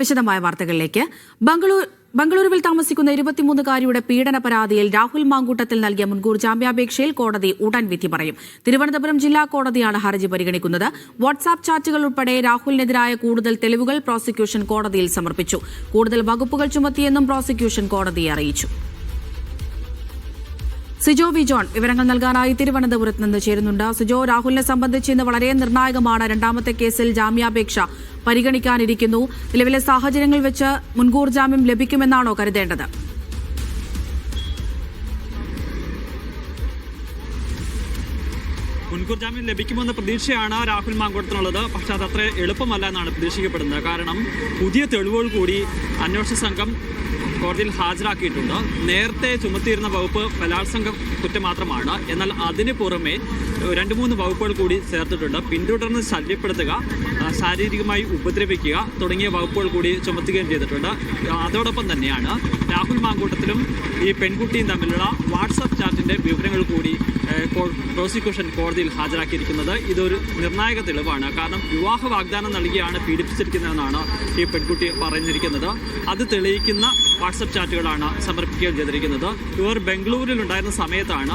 വിശദമായ വാർത്തകളിലേക്ക്. ബംഗളൂർ ബംഗളൂരുവിൽ താമസിക്കുന്ന ഇരുപത്തിമൂന്നുകാരിയുടെ പീഡന പരാതിയിൽ രാഹുൽ മാങ്കൂട്ടത്തിൽ നൽകിയ മുൻകൂർ ജാമ്യാപേക്ഷയിൽ കോടതി ഉടൻ വിധി പറയും. തിരുവനന്തപുരം ജില്ലാ കോടതിയാണ് ഹർജി പരിഗണിക്കുന്നത്. വാട്സാപ്പ് ചാറ്റുകൾ ഉൾപ്പെടെ രാഹുലിനെതിരായ കൂടുതൽ തെളിവുകൾ പ്രോസിക്യൂഷൻ കോടതിയിൽ സമർപ്പിച്ചു. കൂടുതൽ വകുപ്പുകൾ ചുമത്തിയെന്നും പ്രോസിക്യൂഷൻ കോടതിയെ അറിയിച്ചു. സിജോ വി ജോൺ വിവരങ്ങൾ നൽകാനായി തിരുവനന്തപുരത്ത് നിന്ന് ചേരുന്നുണ്ട്. സിജോ രാഹുലിനെ സംബന്ധിച്ച് ഇന്ന് വളരെ നിർണായകമാണ് രണ്ടാമത്തെ കേസിൽ ജാമ്യാപേക്ഷ പരിഗണിക്കാനിരിക്കുന്നു. നിലവിലെ സാഹചര്യങ്ങൾ വെച്ച് മുൻകൂർ ജാമ്യം ലഭിക്കുമെന്നാണോ കരുതേണ്ടത്? മുൻകൂർ ജാമ്യം ലഭിക്കുമെന്ന പ്രതീക്ഷയാണ് രാഹുൽ മാങ്കോട്ടത്തിനുള്ളത് പക്ഷെ അത് അത്ര എളുപ്പമല്ല എന്നാണ് പ്രതീക്ഷിക്കപ്പെടുന്നത്. കാരണം പുതിയ തെളിവുകൾ കൂടി അന്വേഷണ സംഘം കോടതിയിൽ ഹാജരാക്കിയിട്ടുണ്ട്. നേരത്തെ ചുമത്തിയിരുന്ന വകുപ്പ് ബലാത്സംഗ കുറ്റം മാത്രമാണ് എന്നാൽ അതിന് പുറമെ രണ്ട് മൂന്ന് വകുപ്പുകൾ കൂടി ചേർത്തിട്ടുണ്ട്. പിന്തുടർന്ന് ശല്യപ്പെടുത്തുക ശാരീരികമായി ഉപദ്രവിക്കുക തുടങ്ങിയ വകുപ്പുകൾ കൂടി ചുമത്തുകയും ചെയ്തിട്ടുണ്ട്. അതോടൊപ്പം തന്നെയാണ് രാഹുൽ മാങ്കൂട്ടത്തിലും ഈ പെൺകുട്ടിയും തമ്മിലുള്ള വാട്സപ്പ് ചാറ്റിന്റെ വിവരങ്ങൾ കൂടി പ്രോസിക്യൂഷൻ കോടതിയിൽ ഹാജരാക്കിയിരിക്കുന്നത്. ഇതൊരു നിർണായക തെളിവാണ്. കാരണം വിവാഹ വാഗ്ദാനം നൽകിയാണ് പീഡിപ്പിച്ചിരിക്കുന്നതെന്നാണ് ഈ പെൺകുട്ടി പറഞ്ഞിരിക്കുന്നത്. അത് തെളിയിക്കുന്ന വാട്സപ്പ് ചാറ്റുകളാണ് സമർപ്പിക്കുകയും ചെയ്തിരിക്കുന്നത്. ഇവർ ബംഗളൂരിൽ ഉണ്ടായിരുന്ന സമയത്താണ്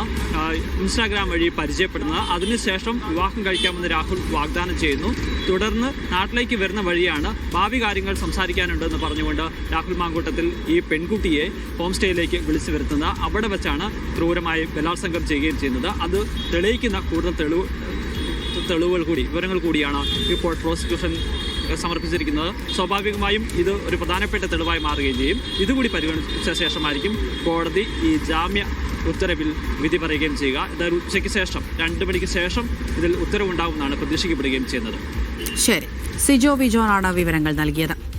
ഇൻസ്റ്റാഗ്രാം വഴി പരിചയപ്പെടുന്നത്. അതിനുശേഷം വിവാഹം കഴിക്കാമെന്ന് രാഹുൽ വാഗ്ദാനം ചെയ്യുന്നു. തുടർന്ന് നാട്ടിലേക്ക് വരുന്ന വഴിയാണ് ഭാവി കാര്യങ്ങൾ സംസാരിക്കാനുണ്ടെന്ന് പറഞ്ഞുകൊണ്ട് രാഹുൽ മാങ്കൂട്ടത്തിൽ ഈ പെൺകുട്ടിയെ ഹോം സ്റ്റേയിലേക്ക് വിളിച്ചു വരുത്തുന്നത്. അവിടെ വെച്ചാണ് ക്രൂരമായി ബലാത്സംഗം ചെയ്യുകയും ചെയ്യുന്നത്. അത് തെളിയിക്കുന്ന കൂടുതൽ തെളിവ് തെളിവുകൾ കൂടി വിവരങ്ങൾ കൂടിയാണ് ഇപ്പോൾ പ്രോസിക്യൂഷൻ സമർപ്പിച്ചിരിക്കുന്നത്. സ്വാഭാവികമായും ഇത് ഒരു പ്രധാനപ്പെട്ട തെളിവായി മാറുകയും ചെയ്യും. ഇതുകൂടി പരിഗണിച്ച ശേഷമായിരിക്കും കോടതി ഈ ജാമ്യ ഉത്തരവിൽ വിധി പറയുകയും ചെയ്യുക. ഇതൊരു ഉച്ചയ്ക്ക് ശേഷം രണ്ട് മണിക്ക് ശേഷം ഇതിൽ ഉത്തരവുണ്ടാകുമെന്നാണ് പ്രതീക്ഷിക്കപ്പെടുകയും ചെയ്യുന്നത്. ശരി. സിജോ വിജോനാണ് വിവരങ്ങൾ നൽകിയത്.